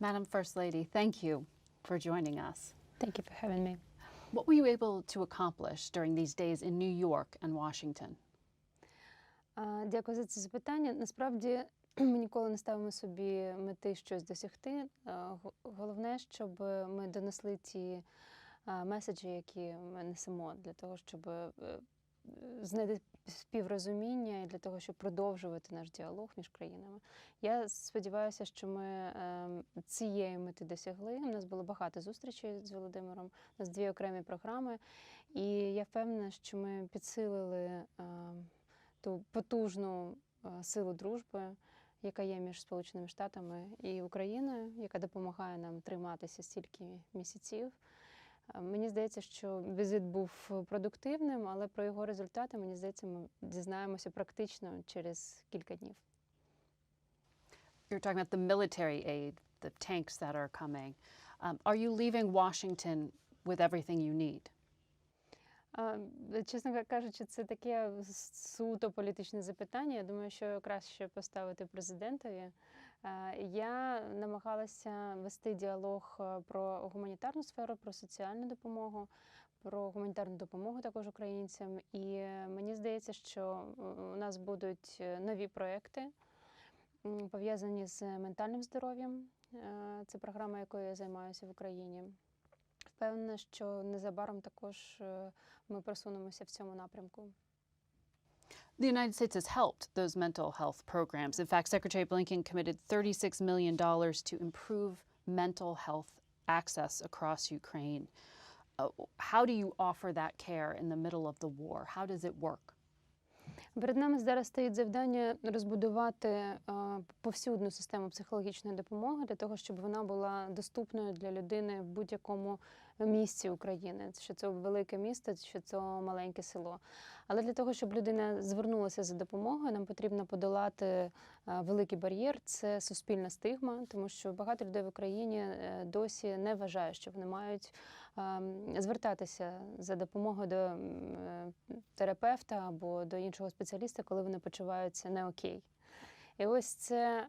Madam First Lady, thank you for joining us. Thank you for having me. What were you able to accomplish during these days in New York and Washington? А, Дякую за це запитання. Насправді ми ніколи не ставимо собі мети щось досягти. А, го- Головне, щоб ми донесли ті а, меседжі, які ми несемо, для того, щоб е, е, знайти співрозуміння і для того, щоб продовжувати наш діалог між країнами. Я сподіваюся, що ми е, цієї мети досягли. У нас було багато зустрічей з Володимиром. У нас дві окремі програми, і я впевнена, що ми підсилили. е, ту потужну е, силу дружби, яка є між Сполученими Штатами і Україною, яка допомагає нам триматися стільки місяців. Е, Мені здається, що візит був продуктивним, але про його результати, мені здається, ми дізнаємося практично через кілька днів. You're talking about the military aid, the tanks that are coming. Um, are you leaving Washington with everything you need? А, Чесно кажучи, це таке суто політичне запитання. Я думаю, що краще поставити президентові. А, Я намагалася вести діалог е, про гуманітарну сферу, про соціальну допомогу, про гуманітарну допомогу також українцям. І е, мені здається, що е, у нас будуть е, нові проекти пов'язані з ментальним здоров'ям. Е, Це програма, якою я займаюся в Україні. Впевнена, що незабаром також е, ми просунемося в цьому напрямку. The United States has helped those mental health programs. In fact, Secretary Blinken committed $36 million to improve mental health access across Ukraine. Uh, how do you offer that care in the middle of the war? How does it work? Перед нами зараз стоїть завдання розбудувати е, повсюдну систему психологічної допомоги для того, щоб вона була доступною для людини в будь-якому місці України. Що це велике місто, що це маленьке село. Але для того, щоб людина звернулася за допомогою, нам потрібно подолати е, великий бар'єр це суспільна стигма, тому що багато людей в Україні е, досі не вважають, що вони мають е, звертатися за допомогою до е, терапевта або до іншого спеціаліста, коли вони почуваються не окей. І ось це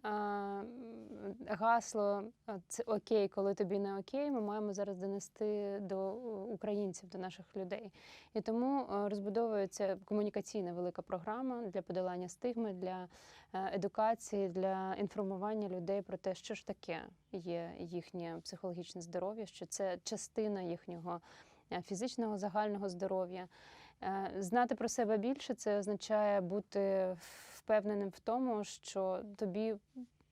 гасло це окей, коли тобі не окей, ми маємо зараз донести до українців, до наших людей. І тому розбудовується комунікаційна велика програма для подолання стигми, для едукації, для інформування людей про те, що ж таке є їхнє психологічне здоров'я, що це частина їхнього фізичного загального здоров'я. Знати про себе більше це означає бути впевненим в тому, що тобі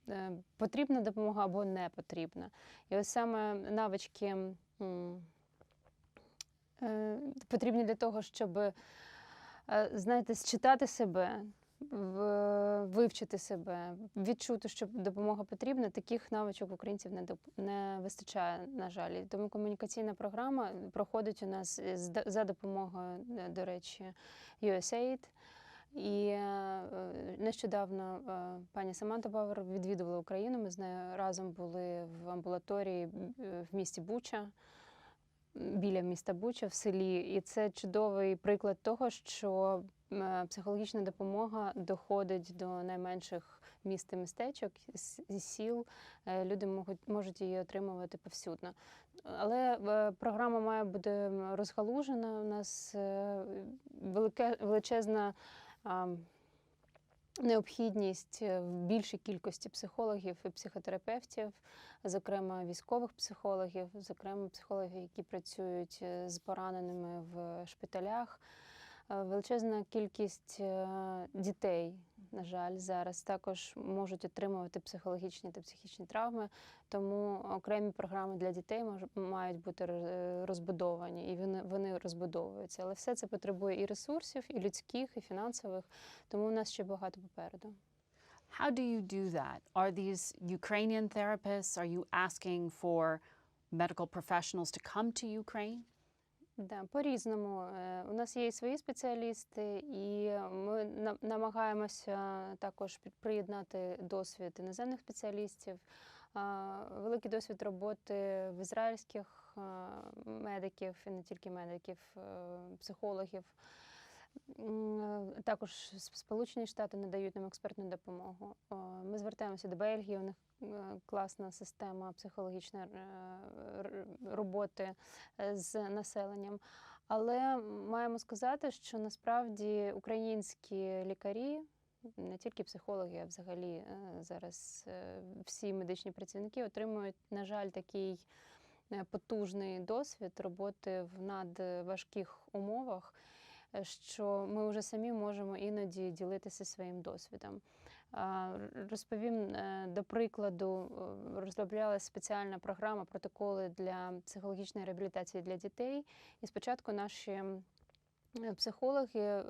е, потрібна допомога або не потрібна. І ось саме навички е, потрібні для того, щоб е, знаєте, считати себе, вивчити себе, відчути, що допомога потрібна. Таких навичок українців не не вистачає, на жаль. Тому комунікаційна програма проходить у нас за допомогою, до речі, USAID. І е, нещодавно е, пані Саманта Бавер відвідувала Україну. Ми з нею разом були в амбулаторії е, в місті Буча біля міста Буча в селі, і це чудовий приклад того, що психологічна допомога доходить до найменших міст і містечок з сіл. Люди можуть, можуть її отримувати повсюдно. Але програма має бути розгалужена. У нас велике, величезна. Необхідність е, в більшій кількості психологів і психотерапевтів, зокрема військових психологів, зокрема психологів, які працюють е, з пораненими в шпиталях. Е, Величезна кількість е, дітей, на жаль, зараз також можуть отримувати психологічні та психічні травми, тому окремі програми для дітей мають бути роз- розбудовані, і вони розбудовуються. Але все це потребує і ресурсів, і людських, і фінансових, тому у нас ще багато попереду. How do you do that? Are these Ukrainian therapists? Are you asking for medical professionals to come to Ukraine? Да, по-різному. Е, У нас є і свої спеціалісти, і ми на- намагаємося також приєднати досвід іноземних спеціалістів, великий досвід роботи в ізраїльських медиків, і не тільки медиків, е, психологів. Е, Також Сполучені Штати надають нам експертну допомогу. Ми звертаємося до Бельгії. У них е, класна система психологічної роботи е, з населенням. Але маємо сказати, що насправді українські лікарі, не тільки психологи, а взагалі зараз всі медичні працівники отримують, на жаль, такий потужний досвід роботи в надважких умовах, що ми вже самі можемо іноді ділитися своїм досвідом. Розповім е, до прикладу, е, розроблялася спеціальна програма протоколи для психологічної реабілітації для дітей. І спочатку наші психологи е,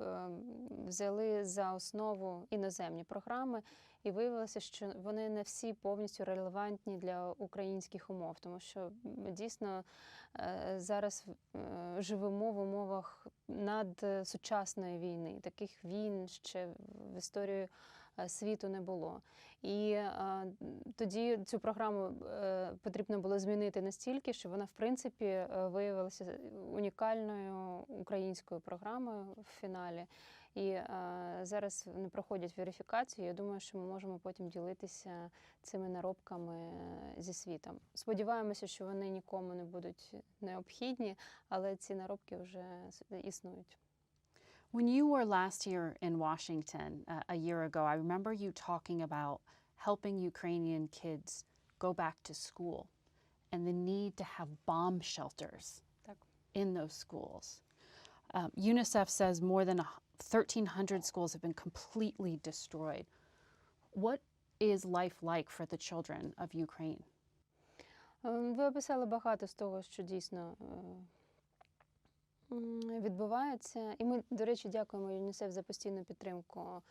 взяли за основу іноземні програми, і виявилося, що вони не всі повністю релевантні для українських умов, тому що м, дійсно е, зараз е, живемо в умовах надсучасної війни. Таких війн ще в історії е, світу не було. І е, тоді цю програму е, потрібно було змінити настільки, що вона, в принципі, е, виявилася унікальною українською програмою в фіналі. І е, зараз вони проходять верифікацію. Я думаю, що ми можемо потім ділитися цими наробками е, зі світом. Сподіваємося, що вони нікому не будуть необхідні, але ці наробки вже с- існують. When you were last year in Washington uh, a year ago, I remember you talking about helping Ukrainian kids go back to school and the need to have bomb shelters Так. in those schools. Um, UNICEF says more than a h- 1,300 schools have been completely destroyed. What is life like for the children of Ukraine? Е, Ви описали багато з того, що дійсно е, відбувається. І ми, до речі, дякуємо ЮНІСЕФ за постійну підтримку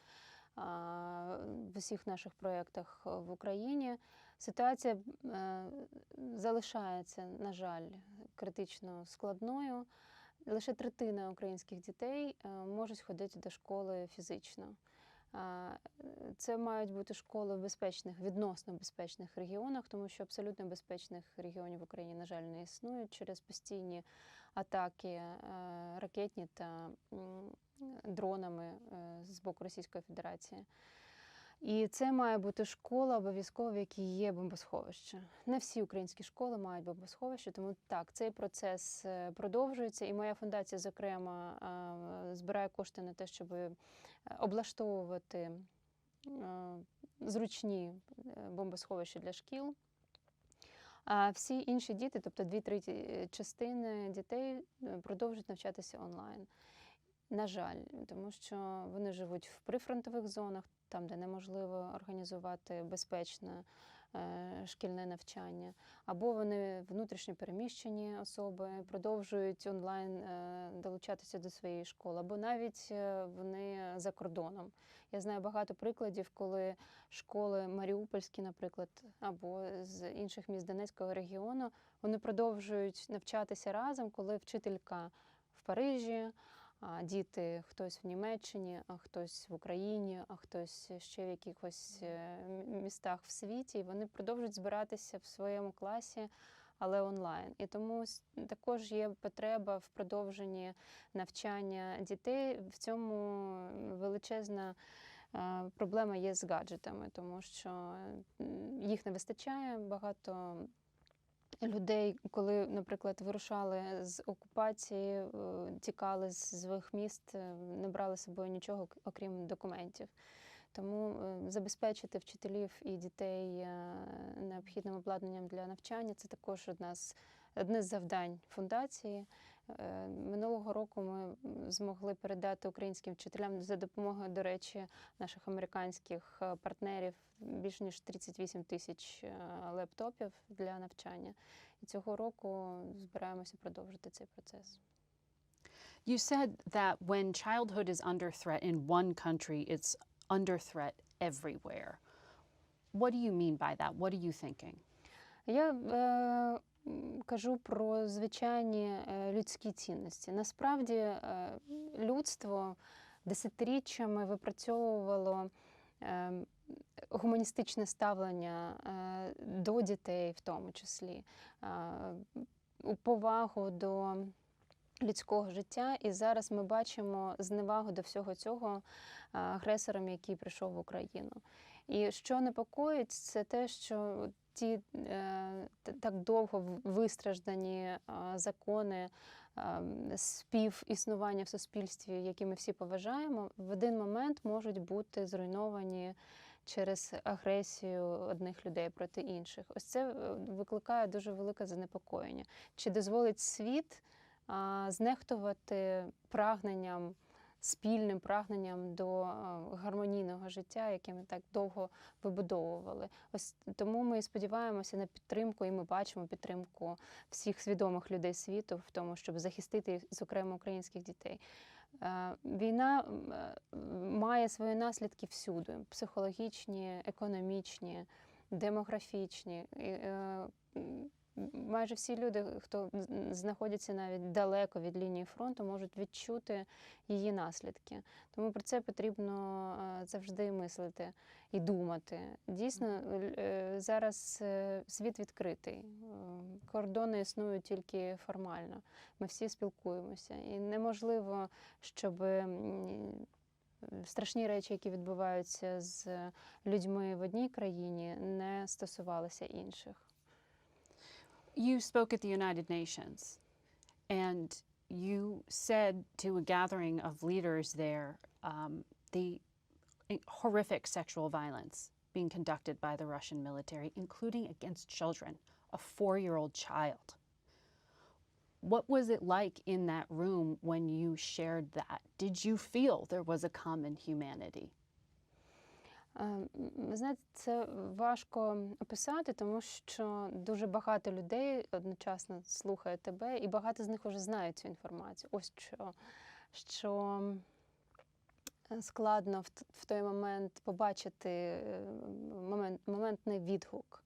в усіх наших проєктах в Україні. Ситуація е, залишається, на жаль, критично складною. Лише третина українських дітей е, можуть ходити до школи фізично. Це мають бути школи в безпечних, відносно безпечних регіонах, тому що абсолютно безпечних регіонів в Україні, на жаль, не існують через постійні атаки е, ракетні та дронами е, з боку Російської Федерації. І це має бути школа обов'язково, в якій є бомбосховище. Не всі українські школи мають бомбосховище, тому так, цей процес е, продовжується. І моя фундація, зокрема, е, збирає кошти на те, щоб е, облаштовувати зручні бомбосховища для шкіл. А всі інші діти, тобто дві треті е, частини дітей, продовжують навчатися онлайн. На жаль, тому що вони живуть в прифронтових зонах, там, де неможливо організувати безпечне е, шкільне навчання, або вони внутрішньо переміщені особи, продовжують онлайн е, долучатися до своєї школи, або навіть е, вони за кордоном. Я знаю багато прикладів, коли школи маріупольські, наприклад, або з інших міст Донецького регіону, вони продовжують навчатися разом, коли вчителька в Парижі, діти хтось в Німеччині, а хтось в Україні, а хтось ще в якихось е, містах в світі. І вони продовжують збиратися в своєму класі, але онлайн. І тому також є потреба в продовженні навчання дітей. В цьому величезна е, проблема є з гаджетами, тому що їх не вистачає багато людей, коли, наприклад, вирушали з окупації, е, тікали з своїх міст, е, не брали з собою нічого, окрім документів. Тому е, забезпечити вчителів і дітей необхідним обладнанням для навчання це також одна з одне з завдань фундації. Е, Минулого року ми змогли передати українським вчителям за допомогою, до речі, наших американських е, партнерів більш ніж 38 тисяч е, лептопів для навчання. І цього року збираємося продовжити цей процес. You said that when childhood is under threat in one country, it's under threat everywhere. What do you mean by that? What are you thinking? Я кажу про звичайні е, людські цінності. Насправді е, людство десятиріччями випрацьовувало е, гуманістичне ставлення до дітей, в тому числі, повагу до людського життя. І зараз ми бачимо зневагу до всього цього а, агресором, який прийшов в Україну. І що непокоїть, це те, що ті е, так довго вистраждані а, закони а, співіснування в суспільстві, які ми всі поважаємо, в один момент можуть бути зруйновані через агресію одних людей проти інших. Ось це е, викликає дуже велике занепокоєння. Чи дозволить світ знехтувати прагненням, спільним прагненням до гармонійного життя, яке ми так довго вибудовували? Ось тому ми сподіваємося на підтримку, і ми бачимо підтримку всіх свідомих людей світу в тому, щоб захистити, зокрема, українських дітей. Е, Війна е, має свої наслідки всюди: психологічні, економічні, демографічні. Майже всі люди, хто знаходяться навіть далеко від лінії фронту, можуть відчути її наслідки. Тому про це потрібно е, завжди мислити і думати. Дійсно, е, зараз е, світ відкритий, кордони існують тільки формально. Ми всі спілкуємося, і неможливо, щоб страшні речі, які відбуваються з людьми в одній країні, не стосувалися інших. You spoke at the United Nations and you said to a gathering of leaders there um, the horrific sexual violence being conducted by the Russian military, including against children, a four year old child. What was it like in that room when you shared that? Did you feel there was a common humanity? Е, знаєте, це важко описати, тому що дуже багато людей одночасно слухає тебе, і багато з них вже знають цю інформацію. Ось що, що е, складно в, той момент побачити е, момент, моментний відгук.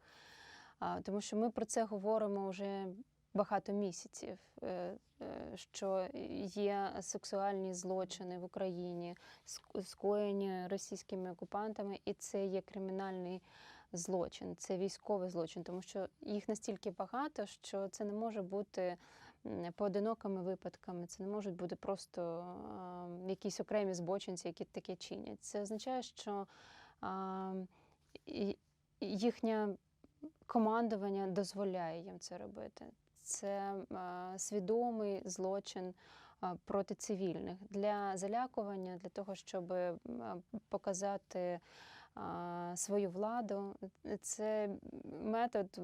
Тому що ми про це говоримо вже багато місяців, е, е, що є сексуальні злочини в Україні, ск- скоєні російськими окупантами, і це є кримінальний злочин, це військовий злочин, тому що їх настільки багато, що це не може бути поодинокими випадками, це не можуть бути просто якісь окремі збочинці, які таке чинять. Це означає, що їхнє командування дозволяє їм це робити. Це свідомий злочин проти цивільних для залякування, для того, щоб показати свою владу. Це метод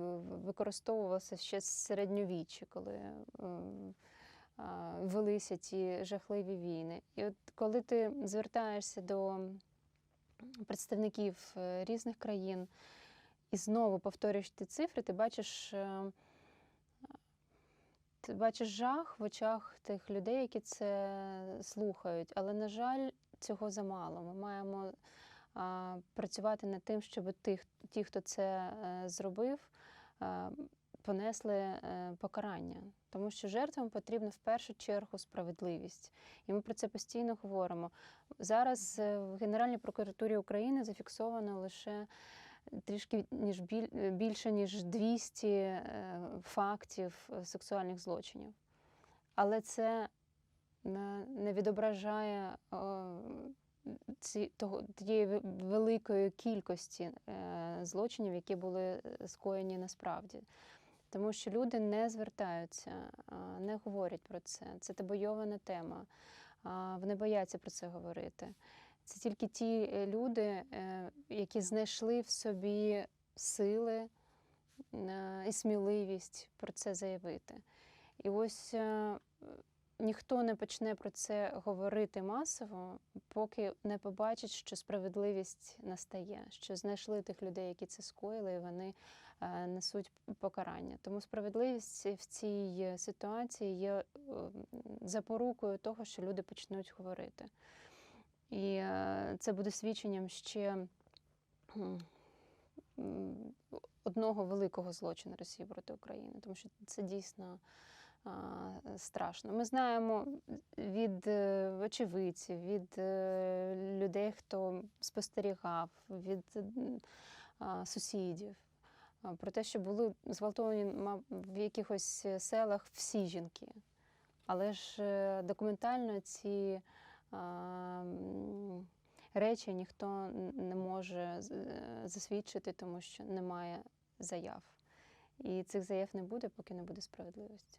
використовувався ще з середньовіччя, коли велися ті жахливі війни. І от коли ти звертаєшся до представників е, різних країн і знову повторюєш ті цифри, ти бачиш. Бачиш жах в очах тих людей, які це слухають. Але, на жаль, цього замало. Ми маємо а, працювати над тим, щоб тих, ті, хто це е, зробив, е, понесли е, покарання. Тому що жертвам потрібна в першу чергу справедливість. І ми про це постійно говоримо. Зараз в Генеральній прокуратурі України зафіксовано лише трішки ніж е, більше ніж 200 е, фактів е, сексуальних злочинів. Але це не, відображає ці, того, тієї великої кількості злочинів, які були скоєні насправді. Тому що люди не звертаються, не говорять про це. Це табойована тема. Вони бояться про це говорити. Це тільки ті е, люди, е, які знайшли в собі сили е, і сміливість про це заявити. І ось ніхто не почне про це говорити масово, поки не побачить, що справедливість настає, що знайшли тих людей, які це скоїли, і вони несуть покарання. Тому справедливість в цій ситуації є запорукою того, що люди почнуть говорити. І е, це буде свідченням ще одного великого злочину Росії проти України, тому що це дійсно страшно. Ми знаємо від е, очевидців, від е, людей, хто спостерігав, від сусідів. Про те, що були зґвалтовані в якихось селах всі жінки. Але ж документально ці речі ніхто н- не може з- е, засвідчити, тому що немає заяв. І цих заяв не буде, поки не буде справедливості.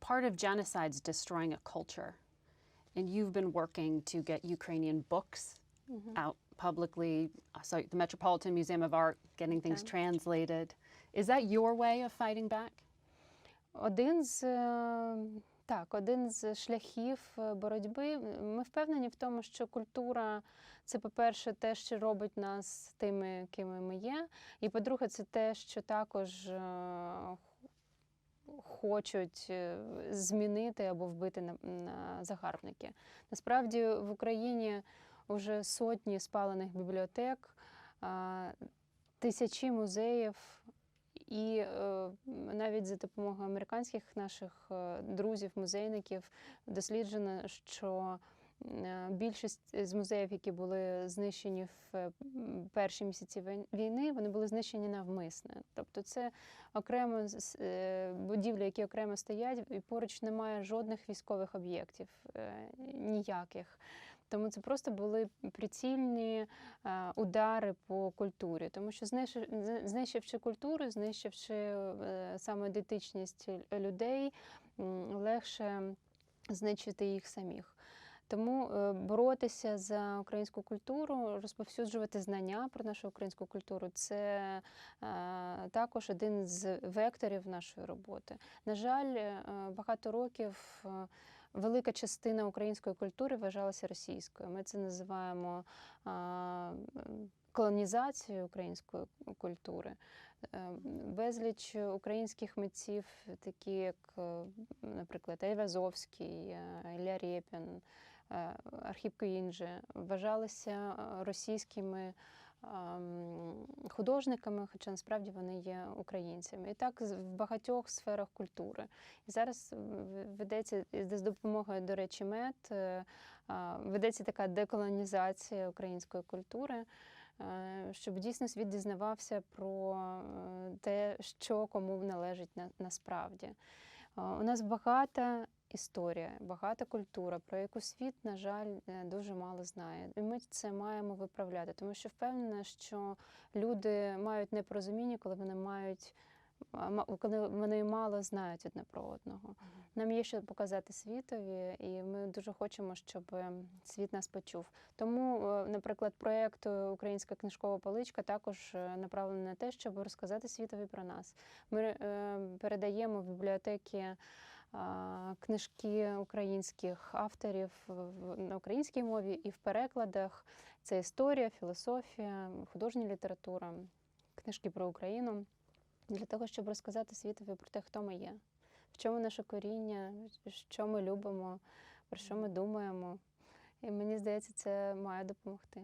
Part of genocide is destroying a culture. And you've been working to get Ukrainian books out publicly. I saw the Metropolitan Museum of Art getting things Okay. translated. Is that your way of fighting back? Один з е, так, один з шляхів е, боротьби. Ми впевнені в тому, що культура це, по-перше, те, що робить нас тими, кими ми є. І по-друге, це те, що також е, хочуть е, змінити або вбити на, на загарбники. Насправді в Україні вже сотні спалених бібліотек, тисячі музеїв. І е, навіть за допомогою американських наших е, друзів, музейників, досліджено, що е, більшість з музеїв, які були знищені в перші місяці війни, вони були знищені навмисне. Тобто це окремо будівлі, які окремо стоять, і поруч немає жодних військових об'єктів, ніяких. Тому це просто були прицільні е, удари по культурі, тому що знищивши культуру, знищивши е, саме ідентичність людей, легше знищити їх самих. Тому е, боротися за українську культуру, розповсюджувати знання про нашу українську культуру це також один з векторів нашої роботи. На жаль, багато років. Велика частина української культури вважалася російською. Ми це називаємо колонізацією української культури. Е, Безліч українських митців, такі як, е, наприклад, Айвазовський, е, Ілля Рєпін, е, Архіп Куінджи, вважалися російськими ем, художниками, хоча насправді вони є українцями. І так в багатьох сферах культури. І зараз ведеться з допомогою, до речі, мед, е, ведеться така деколонізація української культури. е, Щоб дійсно світ дізнавався про е, те, що кому належить на, насправді. У нас багата історія, багата культура, про яку світ, на жаль, е, дуже мало знає. І ми це маємо виправляти, тому що впевнена, що люди мають непорозуміння, коли вони мають коли вони мало знають одне про одного. Нам є що показати світові, і ми дуже хочемо, щоб е, світ нас почув. Тому, е, наприклад, проєкт Українська книжкова поличка також направлений на те, щоб розказати світові про нас. Ми передаємо в бібліотеки книжки українських авторів на українській мові і в перекладах. Це історія, філософія, художня література, книжки про Україну для того, щоб розказати світові про те, хто ми є, в чому наше коріння, що ми любимо, про що ми думаємо. І мені здається, це має допомогти.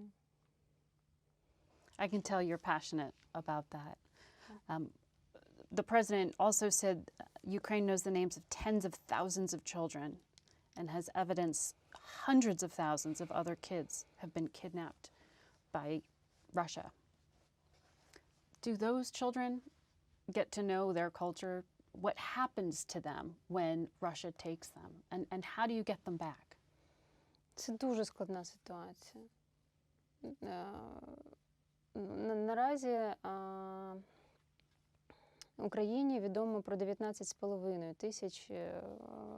I can tell you're passionate about that. Um, the president also said uh, Ukraine knows the names of tens of thousands of children and has evidence hundreds of thousands of other kids have been kidnapped by Russia. Do those children get to know their culture? What happens to them when Russia takes them? And, and how do you get them back? Це дуже складна ситуація. Е, на- Наразі а, Україні відомо про 19,5 тисяч е,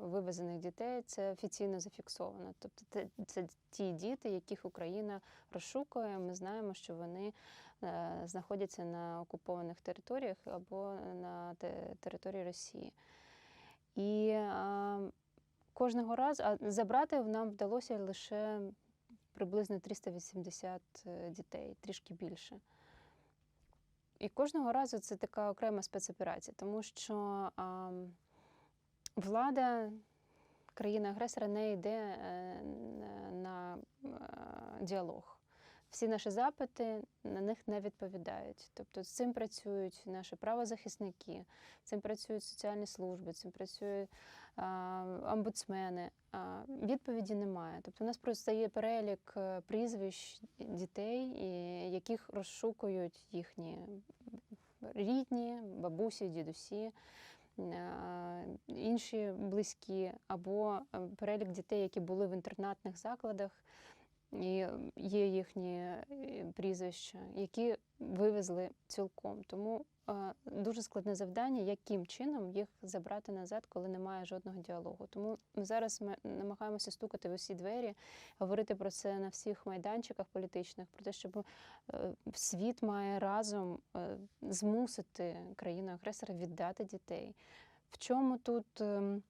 вивезених дітей. Це офіційно зафіксовано. Тобто це, це ті діти, яких Україна розшукує. Ми знаємо, що вони е, знаходяться на окупованих територіях або на те- території Росії. І кожного разу а забрати нам вдалося лише приблизно 380 е, дітей, трішки більше. І кожного разу це така окрема спецоперація, тому що а, влада країни-агресора не йде е, на, е, діалог. Всі наші запити на них не відповідають. Тобто з цим працюють наші правозахисники, цим працюють соціальні служби, цим працюють а, омбудсмени. А, відповіді немає. Тобто у нас просто є перелік е, прізвищ дітей, яких розшукують їхні рідні, бабусі, дідусі. е, інші близькі, або е, перелік дітей, які були в інтернатних закладах, і є їхні е, прізвища, які вивезли цілком. Тому е, дуже складне завдання, яким чином їх забрати назад, коли немає жодного діалогу. Тому ми зараз ми намагаємося стукати в усі двері, говорити про це на всіх майданчиках політичних, про те, щоб е, світ має разом змусити країну агресора віддати дітей. В чому тут ем,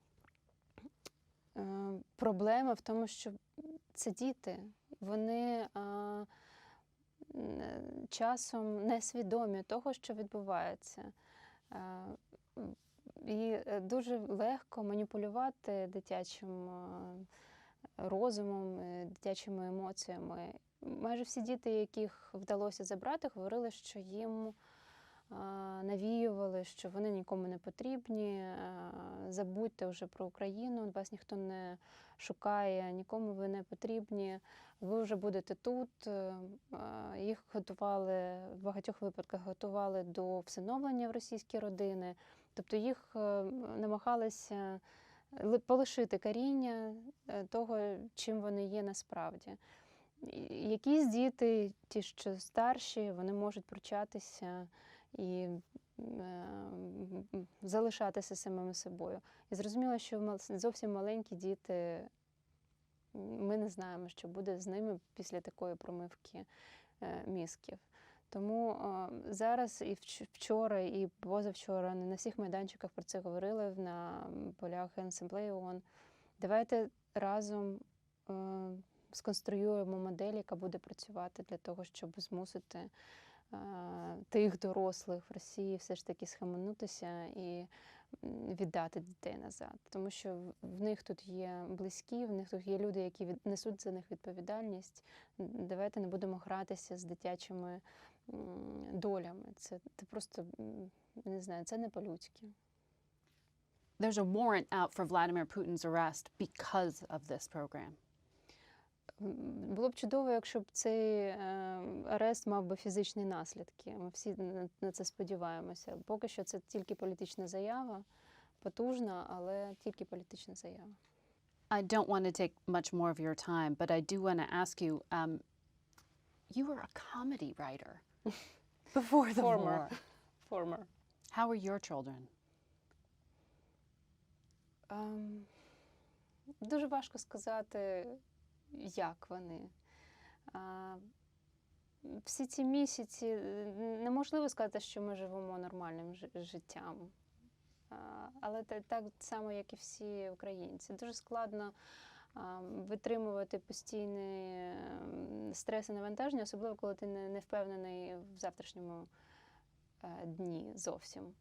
проблема в тому, що це діти, вони а, часом несвідомі того, що відбувається. А, І е, дуже легко маніпулювати дитячим розумом, е, дитячими емоціями. Майже всі діти, яких вдалося забрати, говорили, що їм навіювали, що вони нікому не потрібні. Забудьте вже про Україну, вас ніхто не шукає, нікому ви не потрібні. Ви вже будете тут. Е, Їх готували в багатьох випадках готували до всиновлення в російські родини. Тобто їх е, намагалися полишити коріння е, того, чим вони є насправді. Якісь діти, ті, що старші, вони можуть пручатися і е, залишатися самими собою. І зрозуміло, що зовсім маленькі діти, ми не знаємо, що буде з ними після такої промивки е, мізків. Тому е, зараз і вчора, і позавчора на всіх майданчиках про це говорили на полях Генасамблеї ООН. Давайте разом сконструюємо модель, яка буде працювати для того, щоб змусити тих дорослих в Росії все ж таки схаменутися і віддати дітей назад. Тому що в- них тут є близькі, в них тут є люди, які несуть за них відповідальність. Давайте не будемо гратися з дитячими долями. Це, це просто не знаю, це не по-людськи. There's a warrant out for Vladimir Putin's arrest because of this program. Було б чудово, якщо б цей е, арест мав би фізичні наслідки. Ми всі на- це сподіваємося. Поки що це тільки політична заява, потужна, але тільки політична заява. I don't want to take much more of your time, but I do want to ask you um, you were a comedy writer before the Former. war. Former. How are your children? Ем, Дуже важко сказати, як вони. Всі ці місяці неможливо сказати, що ми живемо нормальним життям. Але так само, як і всі українці. Дуже складно витримувати постійний ем, стрес і навантаження, особливо коли ти не не впевнений в завтрашньому е, дні зовсім.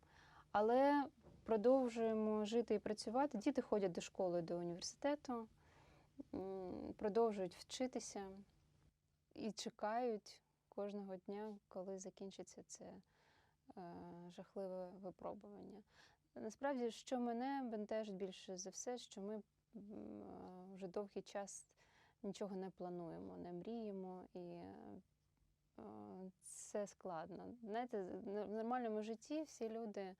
Але продовжуємо жити і працювати. Діти ходять до школи, до університету, продовжують вчитися і чекають кожного дня, коли закінчиться це е, жахливе випробування. Насправді, що мене бентежить більше за все, що ми е, вже довгий час нічого не плануємо, не мріємо і. е, Це складно. Знаєте, в нормальному житті всі люди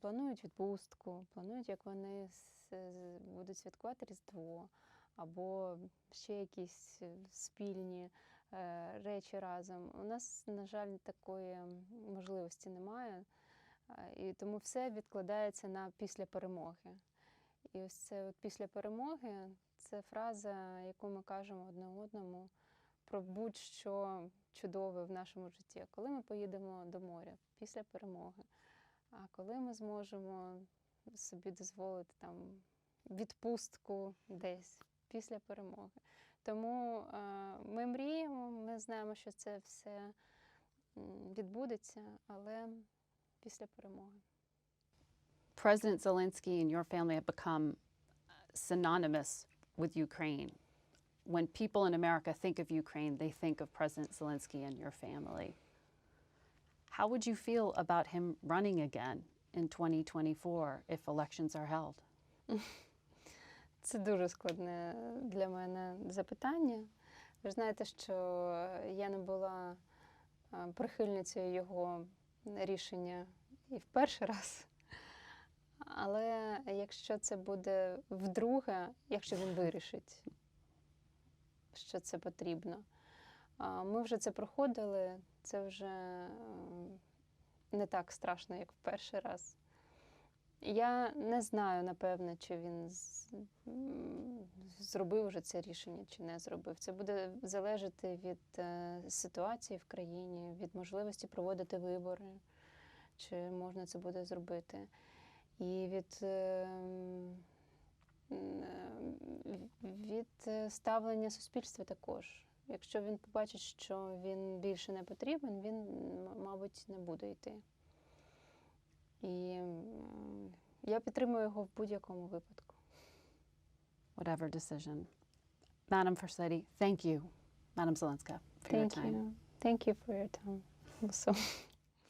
планують відпустку, планують, як вони будуть святкувати Різдво, або ще якісь е, спільні е, речі разом. У нас, на жаль, такої можливості немає, е, і тому все відкладається на після перемоги. І ось це от після перемоги це фраза, яку ми кажемо одне одному про будь-що чудове в нашому житті. Коли ми поїдемо до моря після перемоги, а коли ми зможемо собі дозволити там відпустку десь після перемоги. Тому е, ми мріємо, ми знаємо, що це все м, відбудеться, але після перемоги. President Zelensky and your family have become uh, synonymous with Ukraine. When people in America think of Ukraine, they think of President Zelensky and your family. How would you feel about him running again in 2024 if elections are held? Це дуже складне для мене запитання. Ви знаєте, що я не була прихильницею його рішення і в перший раз. Але якщо це буде вдруге, якщо він вирішить, що це потрібно, ми вже це проходили, це вже не так страшно, як в перший раз. Я не знаю, напевне, чи він зробив вже це рішення, чи не зробив. Це буде залежати від е, ситуації в країні, від можливості проводити вибори, чи можна це буде зробити. І від, е, е, від ставлення суспільства також. Якщо він побачить, що він більше не потрібен, він, мабуть, не буде йти. І м, я підтримую його в будь-якому випадку. Whatever decision. Madam First Lady, thank you, Madam Zelenska, for your Thank time. you. Thank you for your time also.